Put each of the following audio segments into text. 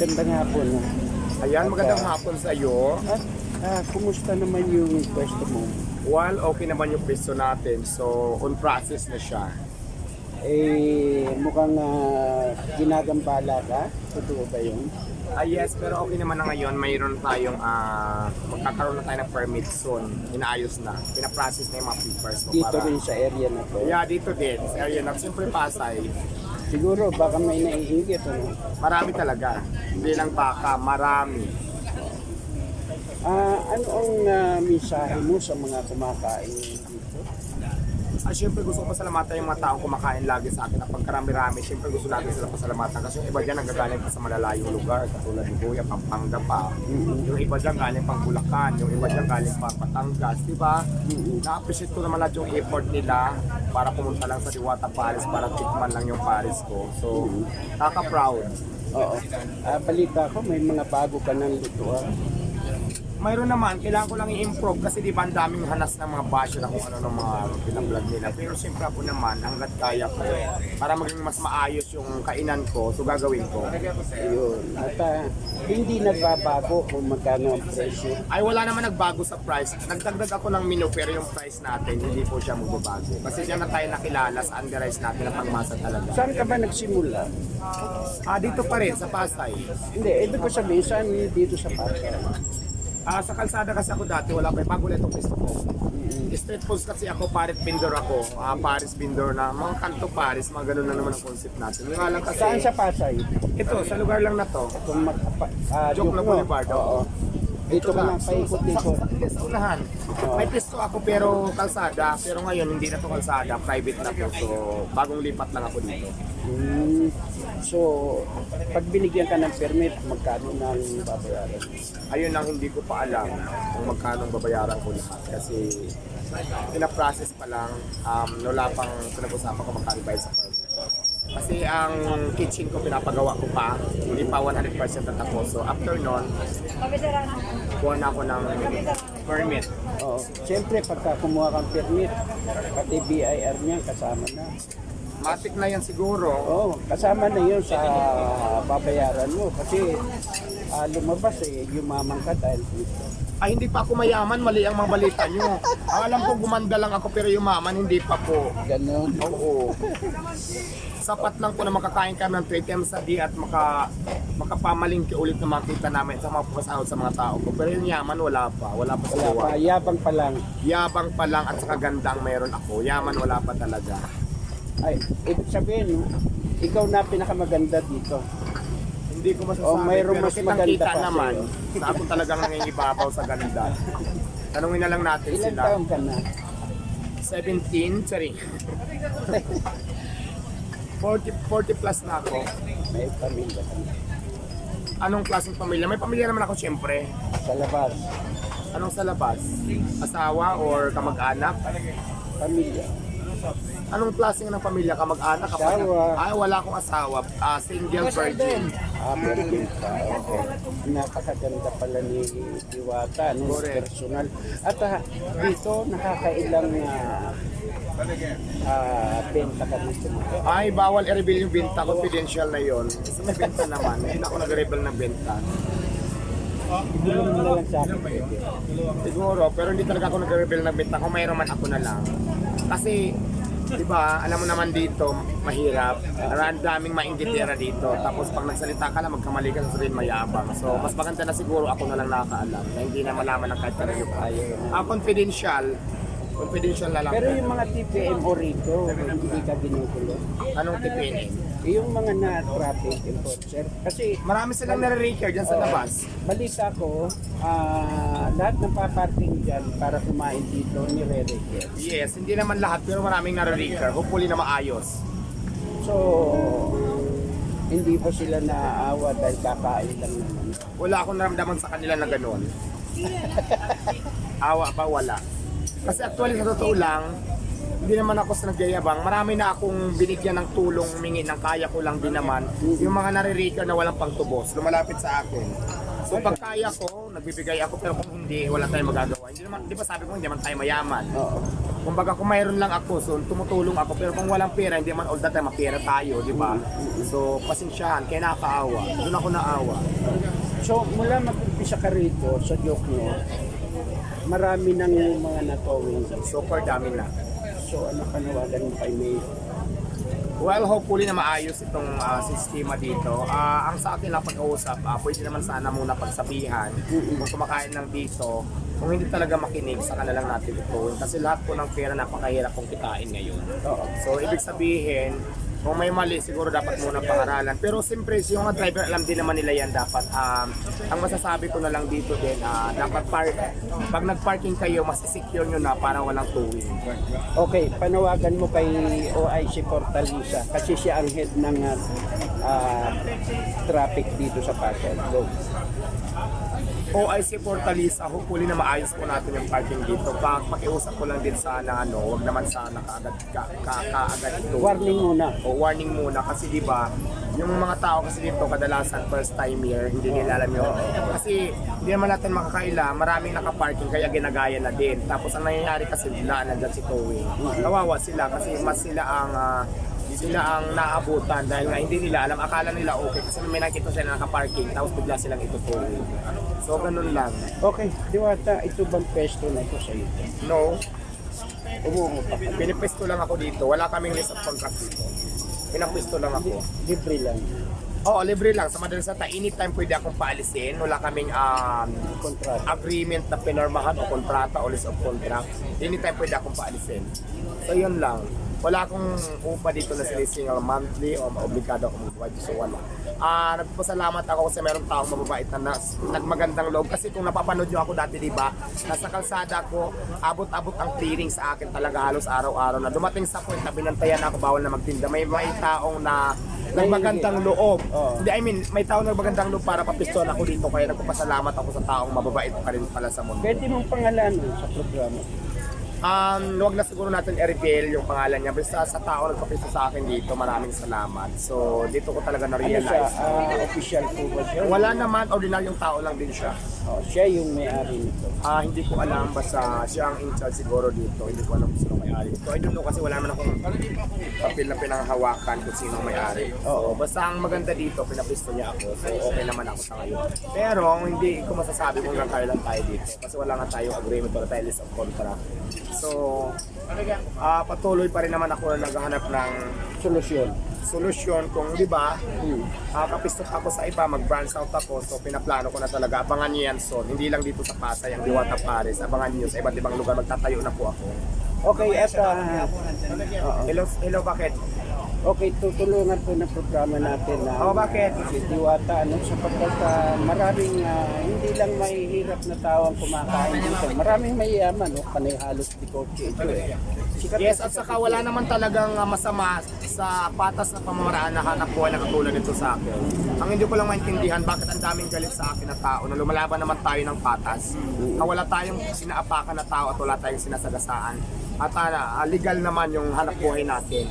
magandang hapon. ah. Ayan, magandang hapon sa iyo. At ah, kumusta naman yung pwesto mo? While okay naman yung pwesto natin, so on process na siya. Eh, mukhang ah, ginagambala ka. Totoo ba yun? Ah yes, pero okay naman na ngayon. Mayroon tayong, ah, magkakaroon na tayo ng permit soon. Inaayos na. Pinaprocess na yung mga papers mo Dito para... rin sa area na to. Yeah, dito din. Sa area na, siyempre Pasay. Siguro baka may naiingit. Ano? Marami talaga. Hindi lang baka, marami. Ah, ano ang ah, mensahe mo sa mga kumakain dito? Ah, siyempre gusto ko pasalamatan yung mga taong kumakain lagi sa akin na pagkarami-rami, siyempre gusto natin sila pasalamatan kasi yung iba dyan nanggagaling pa sa malalayong lugar katulad ni Kuya, Pampanga pa. Yung iba dyan galing pang Bulacan, yung iba dyan galing pang Batangas, di ba? Na-appreciate ko naman lahat yung effort nila para pumunta lang sa Diwata Paris para tikman lang yung Paris ko. So, kaka-proud. Oo. Ah, balita ko may mga bago ka ng lutuan. Mayroon naman, kailangan ko lang i-improve kasi di ba ang daming hanas ng mga basyo na kung ano ng mga pinablog nila. Pero siyempre ako naman, hanggat kaya ko, para maging mas maayos yung kainan ko, so gagawin ko. Ayun. At ah, hindi nagbabago kung magkano ang presyo. Ay wala naman nagbago sa price. Nagdagdag ako ng menu pero yung price natin hindi po siya magbabago. Kasi diyan na tayo nakilala sa underize natin na pangmasa talaga. Saan ka ba nagsimula? Ah, dito pa rin sa Pasay. Hindi, ibig ko sabihin, saan dito sa Pasay? Ah, sa kalsada kasi ako dati wala pa bago na itong pwesto ko. Street foods kasi ako, parit vendor ako. Ah, Paris vendor na mga kanto Paris, mga ganun na naman ang concept natin. Yung nga lang kasi, Saan sa Pasay? ito, sa lugar lang na to. Kung magkapa... ah, Joke lang mo. Boulevard, Oo. Dito ka lang. paikot-ikot. Sa, unahan. May pwesto ako pero kalsada. Pero ngayon hindi na to kalsada, private na to. So bagong lipat lang ako dito. Hmm. So, pag binigyan ka ng permit, magkano nang babayaran? Ayun lang hindi ko pa alam kung magkano ang babayaran ko lahat. Kasi pina-process pa lang, um, wala pang pinag-usapan ko magkano bayad sa permit. Kasi ang kitchen ko pinapagawa ko pa, hindi pa 100% natapos. So after nun, kuha na ako ng permit. Oo. Siyempre, pagka kumuha kang permit, pati BIR niya kasama na. Matik na yan siguro. Oo, kasama na yun sa babayaran mo. Kasi ah, lumabas eh, yumaman ka dahil dito. Ay, hindi pa ako mayaman, mali ang mga balita nyo. Ang alam ko, gumanda lang ako, pero yumaman, hindi pa po. Ganon. Oo. Sapat lang po na makakain kami ng 3 times a day at maka, makapamalingki ulit na makita namin sa mga pasahod sa mga tao ko. Pero yung yaman, wala pa. Wala pa sa Wala pa, yabang pa lang. Yabang pa lang at saka gandang meron ako. Yaman, wala pa talaga. Ay, ibig sabihin, ikaw na pinakamaganda dito. Hindi ko masasabi. Oh, mayroong pero mas maganda pa naman na ako talagang nangingibabaw sa ganda. Tanungin na lang natin Ilan sila. taon ka na? 17, sorry. 40, 40 plus na ako. May pamilya ka na. Anong klaseng pamilya? May pamilya naman ako siyempre. Sa labas, Anong sa labas? Asawa or kamag-anak? pamilya. Anong klaseng ng pamilya? Kamag-anak? kapatid? Asawa. Ay, wala akong asawa. Ah, single virgin. Ah, ka. Okay. Napakaganda pala ni Diwata, no? Correct. Personal. At ah, dito, nakakailang ah, ah, benta ka dito. Ay, bawal i-reveal yung benta. Confidential na yon. Kasi may benta naman. Hindi na ako nag-reveal ng benta. Ibulong mo na lang sa akin. pwede. Siguro, pero hindi talaga ako nag-reveal ng benta. Kung mayroon man ako na lang. Kasi, di ba, alam mo naman dito, mahirap. Ang daming mainggitera dito. Tapos pag nagsalita ka lang, magkamali ka sa rin mayabang. So, mas maganda na siguro ako na lang nakakaalam na hindi na malaman ng kahit kanino pa. Ah, confidential. Confidential na lang. Pero yung mga TPMO rito, hindi ka ginugulo. Anong TPNM? Eh, Yung mga na-traffic enforcer. Kasi Marami silang nare-record dyan sa Oo. labas. balita ko, ah, lahat ng paparting dyan para kumain dito nire-repair. Yes, hindi naman lahat pero maraming nare-record. Hopefully na maayos. So, hindi ba sila naaawa dahil kakain lang naman? Wala akong naramdaman sa kanila na gano'n. Awa ba? Wala. Kasi actually sa totoo lang, hindi naman ako sa nagyayabang. Marami na akong binigyan ng tulong, humingi ng kaya ko lang din naman. Yung mga nare-record na walang pangtubos, lumalapit sa akin. So pag kaya ko, nagbibigay ako pero kung hindi, wala tayong magagawa. Hindi naman, di ba sabi ko hindi naman tayo mayaman. Oo. Kumbaga kung mayroon lang ako, so tumutulong ako. Pero kung walang pera, hindi man all the time mapera tayo, di ba? So, pasensyahan, kaya nakakaawa. Doon ako naawa. So, mula mag-umpisa ka rito sa joke mo, marami nang mga natowing. Super dami na. So, ano panawagan mo kay May? Well, hopefully na maayos itong ah, sistema dito. Ah, ang sa akin lang pag-uusap, ah, pwede naman sana muna pagsabihan kung kumakain lang dito. Kung hindi talaga makinig, saka na lang natin itutuin. Kasi lahat po ng pera napakahirap kong kitain ngayon. So, ibig sabihin, kung may mali, siguro dapat muna pangaralan. Pero siyempre, yung mga driver, alam din naman nila yan dapat. Um, ang masasabi ko na lang dito din, ah, dapat park, pag nag-parking kayo, mas secure nyo na para walang towing. Okay, panawagan mo kay OIC Fortaleza kasi siya ang head ng ah, traffic dito sa Pasay. Go. OIC Fortaleza, hopefully na maayos po natin yung parking dito. Pa, pakiusap ko lang din sana, ano, wag naman sana kaagad, ka, ka, kaagad ito. Warning muna. O warning muna kasi di ba yung mga tao kasi dito kadalasan first time here, hindi nila alam yun. Kasi hindi naman natin makakaila, maraming nakaparking kaya ginagaya na din. Tapos ang nangyayari kasi biglaan nandiyan si Towie. Kawawa sila kasi mas sila ang ah, sila ang naabutan dahil nga hindi nila alam, akala nila okay kasi may nakita sila na nakaparking tapos bigla silang itutuloy. So ganun lang. Okay, Diwata, ito bang pesto na ito sa iyo? No, Umuho pa ka. pinipesto lang ako dito. Wala kaming list of contract dito. Pinapesto lang ako. Libre lang. Oo, libre lang. Sa madalas sa anytime pwede akong paalisin. Wala kaming um, Kontrata. agreement na pinarmahan o kontrata o list of contract. Anytime pwede akong paalisin. So yun lang. Wala akong upa dito na sinisingal monthly o obligado akong magbayad. So wala. Ah, nagpapasalamat ako kasi merong taong mababait na nas, nagmagandang loob. Kasi kung napapanood nyo ako dati, di ba, nasa kalsada ko, abot-abot ang clearing sa akin talaga halos araw-araw na. Dumating sa point na binantayan ako bawal na magtinda. May may taong na nagmagandang loob. Oo. Hindi, I mean, may taong nagmagandang loob para papiston ako dito. Kaya nagpapasalamat ako sa taong mababait pa rin pala sa mundo. Pwede mong pangalan sa programa. Um, wag na siguro natin i-reveal yung pangalan niya. Basta sa tao nagpapisto sa akin dito, maraming salamat. So, dito ko talaga Ano siya? na-realize. ah, official po ba siya? Wala naman, ordinaryong tao lang din siya. Oh, siya yung may-ari nito. Ah, hindi ko alam, basta siya ang in charge siguro dito. Hindi ko alam kung sino may-ari. So, I don't know kasi wala naman akong papel na pinanghawakan kung sino may-ari. So, basta ang maganda dito, pinapisto niya ako. So, okay naman ako sa ngayon. Pero, hindi ko masasabi kung hanggang kailan tayo dito. Kasi wala nga tayong agreement or tayo list of contract. So, ah patuloy pa rin naman ako na naghahanap ng Solusyon. solusyon kung di ba Hmm. uh, kapistot ako sa iba, mag-branch out ako, so pinaplano ko na talaga, abangan niyo yan son, hindi lang dito sa Pasay, ang Diwata Paris, abangan niyo sa iba't ibang lugar, magtatayo na po ako. Okay, at ah, oo. Hello, hello, bakit? Okay, tutulungan po ng programa natin na Oh, bakit? si Diwata ano, sapagkat ah, maraming ah, hindi lang may hirap na tao ang kumakain dito. Maraming mayayaman, no? panay halos di kotse ito eh. Sikat Yes, at saka wala naman talagang uh, masama sa patas na pamamaraan na hanap buhay na katulad nito sa akin. Ang hindi ko lang maintindihan, bakit ang daming galit sa akin na tao na lumalaban naman tayo ng patas, na wala tayong sinaapakan na tao at wala tayong sinasagasaan. At uh, legal naman yung hanap buhay natin.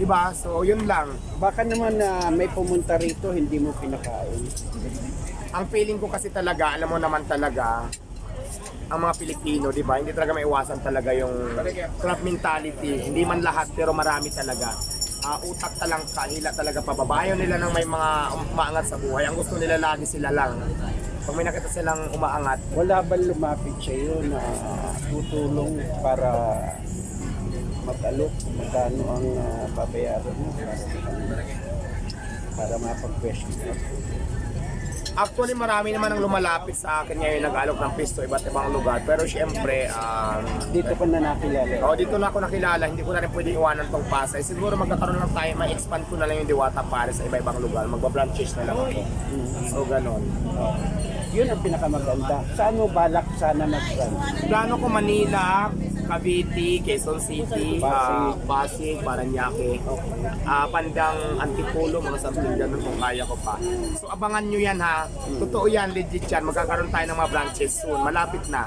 Di ba? So, yun lang. Baka naman na may pumunta rito, hindi mo pinakain. Ang feeling ko kasi talaga, alam mo naman talaga, ang mga Pilipino, di ba? Hindi talaga maiwasan talaga yung crab mentality. Hindi man lahat, pero marami talaga. Ah, utak talang kahila talaga pababa. Ayaw nila nang may mga umaangat sa buhay. Ang gusto nila lagi sila lang. Pag may nakita silang umaangat, Wala ba lumapit sa iyo na tutulong para mag-alok kung magkano ang ah, babayaran mo para mapag-question ka? Actually, marami naman ang lumalapit sa akin ngayon nag-alok ng pisto iba't ibang lugar. Pero syempre, um, Dito pa na nakilala. oh, dito na ako nakilala, hindi ko na rin pwede iwanan tong Pasay. Siguro magkakaroon lang tayo, ma-expand ko na lang yung Diwata Paris sa iba-ibang lugar. Magba-branches na lang ako. So, ganon. Yun ang pinakamaganda. Saan mo balak sana mag-run? Plano ko Manila, Cavite, Quezon City, Pasig. ah, Pasig, Paranaque, ah, Pandang, Antipolo, mga something ganun kung kaya ko pa. So abangan nyo yan ha. Totoo yan, legit yan. Magkakaroon tayo ng mga branches soon. Malapit na.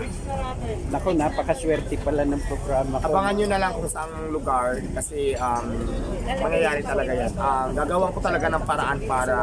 Nako, napakaswerte pala ng programa ko. Abangan nyo na lang kung saang lugar kasi um, mangyayari talaga yan. Um, gagawan ko talaga ng paraan para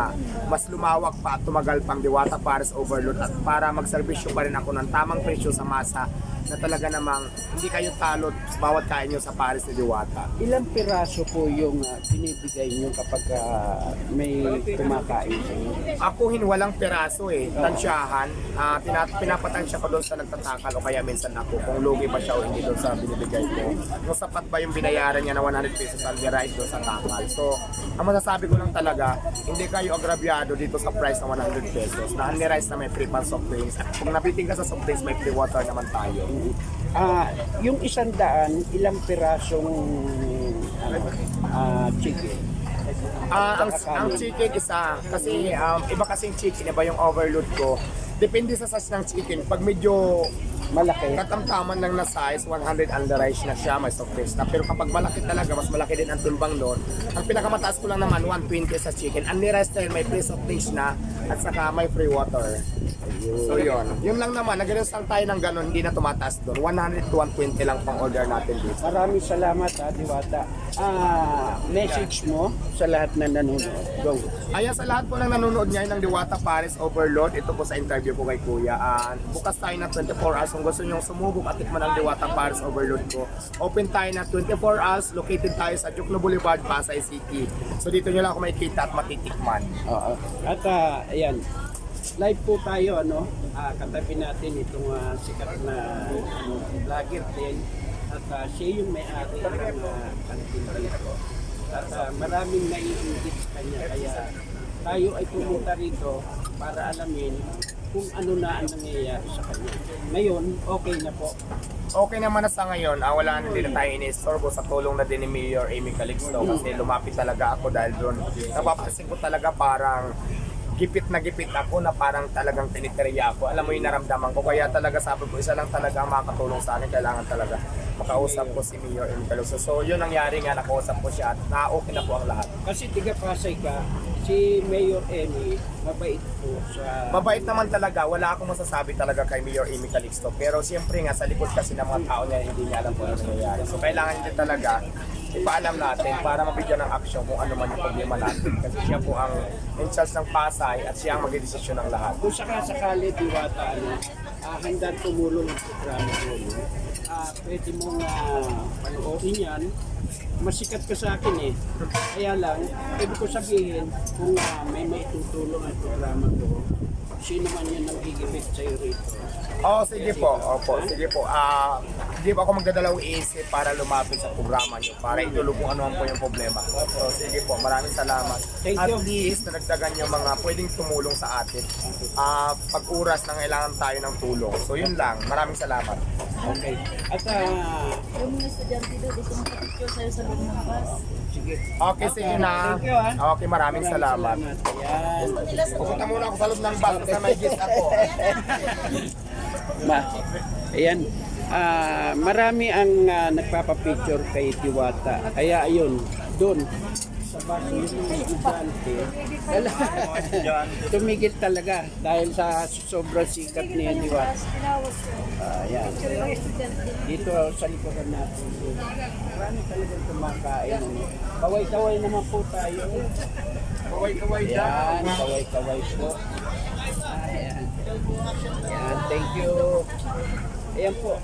mas lumawak pa at tumagal pang Diwata Paris Overload at para magserbisyo pa rin ako ng tamang presyo sa masa na talaga namang hindi kayo talo sa bawat kain nyo sa Paris ni Diwata. Ilang piraso po yung ah, binibigay nyo kapag ah, may kumakain sa inyo? Ako hin walang peraso eh, tansyahan. Ah, tina- pinapatansya ko doon sa nagtatakal o kaya minsan ako kung lugi ba siya o hindi doon sa binibigay ko. Kung sapat ba yung binayaran niya na 100 pesos ang rice doon sa takal. So, ang masasabi ko lang talaga, hindi kayo agrabyado dito sa price ng 100 pesos. Na rice na may free pan soft drinks. Kung nabiting ka sa soft drinks, may free water naman tayo. Ah, yung isang daan, ilang pirasong ano, ah, chicken? Ah, ang, ang chicken isa, kasi um, iba kasing chicken, iba yung overload ko. Depende sa size ng chicken. Pag medyo Malaki. katamtaman lang na size, 100 under rice na siya, may soft drinks na. Pero kapag malaki talaga, mas malaki din ang timbang doon. Ang pinakamataas ko lang naman, 120 sa chicken. Under rice style, may free soft drinks na, at saka may free water. So yun. Yun lang naman, nag-rest lang tayo ng ganun, hindi na tumataas doon. 100 to 120 lang pang order natin dito. Maraming salamat ha, Diwata. Ah, message mo sa lahat na nanonood. Go. Ayan sa lahat po ng nanonood ngayon ng Diwata Paris Overload, ito po sa interview ko kay Kuya. Ah, bukas tayo na 24 hours kung gusto nyo sumubok at tikman ang Diwata Paris Overload ko. Open tayo na 24 hours, located tayo sa Jukno Boulevard, Pasay City. So dito nyo lang ako makikita at matitikman. Oo. At ah, ayan, live po tayo ano, ah, katabi natin itong ah, sikat na ano, vlogger din. At ah, siya yung may-ari ng uh, kantin dito. At ah, maraming naiingit sa kanya kaya tayo ay pumunta rito para alamin kung ano na ang nangyayari sa kanya. Ngayon, okay na po. Okay naman na sa ngayon, ah, wala na din na tayo ini-storbo sa tulong na din ni Mayor Amy Calixto kasi lumapit talaga ako dahil doon. Napapansin ko talaga parang gipit na gipit ako na parang talagang tiniteriya ako. Alam mo yung naramdaman ko. Kaya talaga sabi ko, isa lang talaga ang makakatulong sa akin. Kailangan talaga makausap ko si Mayor Amy Calixto. So yun nangyari nga, nakausap ko siya at na-okay na po ang lahat. Kasi tiga Pasay ka, si Mayor Emmy, mabait po sa... Mabait naman talaga, wala akong masasabi talaga kay Mayor Amy Calixto. Pero siyempre nga, sa likod kasi ng mga tao niya, hindi niya alam kung ano nangyayari. So kailangan niya talaga ipaalam natin para mabigyan ng aksyon kung ano man yung problema natin. Kasi siya po ang in charge ng Pasay at siya ang magdidesisyon ng lahat. kung sakasakali diwata ano, ah, handang tumulong ang programa mo, no? ah, pwede mong uh, panoorin yan. Masikat ka sa akin eh. Kaya lang, pwede ko sabihin kung ah, may maitutulong ang programa ko, sino man yan ang gigibit sa'yo rito. Oo, sige po. Opo, sige po. Ah, hindi po ako magdadalawang isip para lumapit sa programa niyo para itulog kung ano man po yung problema. So, sige po. Maraming salamat. Thank At you. least, nadagdagan yung mga pwedeng tumulong sa atin. Ah, pag-uras na kailangan tayo ng tulong. So, yun lang. Maraming salamat. Okay. At ah, Yung mga estudyante doon, gusto mo picture sa'yo sa loob ng bus. sige. Okay, sige na. Thank you, ah. Okay, maraming salamat. Ayan. Pupunta muna ako sa loob ng bus kasi may gist ako. Ma, ayan. Ah, marami ang ah, nagpapapicture kay Diwata. Kaya ayun, doon sa. Tumigil talaga dahil sa sobrang sikat ni Diwata. Tinawag ko. Ah, ayan. Picture yung estudyante. Dito sa likuran natin. Marami talagang kumakain. Kaway-kaway naman po tayo. Kaway-kaway Yan, kaway-kaway po. Ayan. Yan, thank you. Ayan po.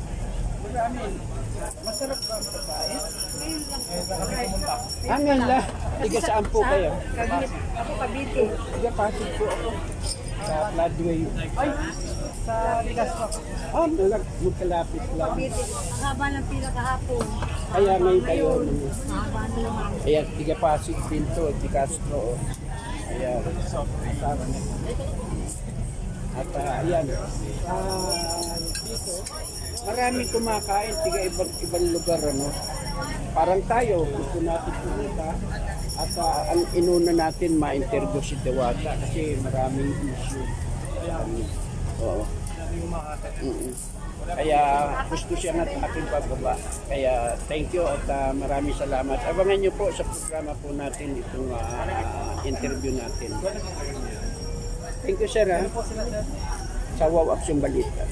Marami. Masarap ba ang pagkain? Ah, ngayon lang. Tiga saan po kayo? Ako kabiti. Tiga Pasig po ako. Sa Floodway. Ay, sa Ligas po. Ah, malag, magkalapit lang. Kabiti. Ang haba ng pila kahapon. Kaya ngayon kayo. Haba na naman. Ayan, tiga Pasig din to, di Castro. oh. Ayan. Kasama na. At ah, ayan, ah, dito, maraming kumakain, tiga ibang, ibang lugar, ano. Parang tayo, gusto natin pumunta. At ah, ang inuna natin, ma-interview si Dewata kasi maraming issue. Ayan. Oo. Mm-mm. Kaya gusto siya ng ating pagbaba. Kaya thank you at ah, maraming salamat. Abangan niyo po sa programa po natin itong ah, interview natin. Thank you sir ha. Sa Wow Action Balita.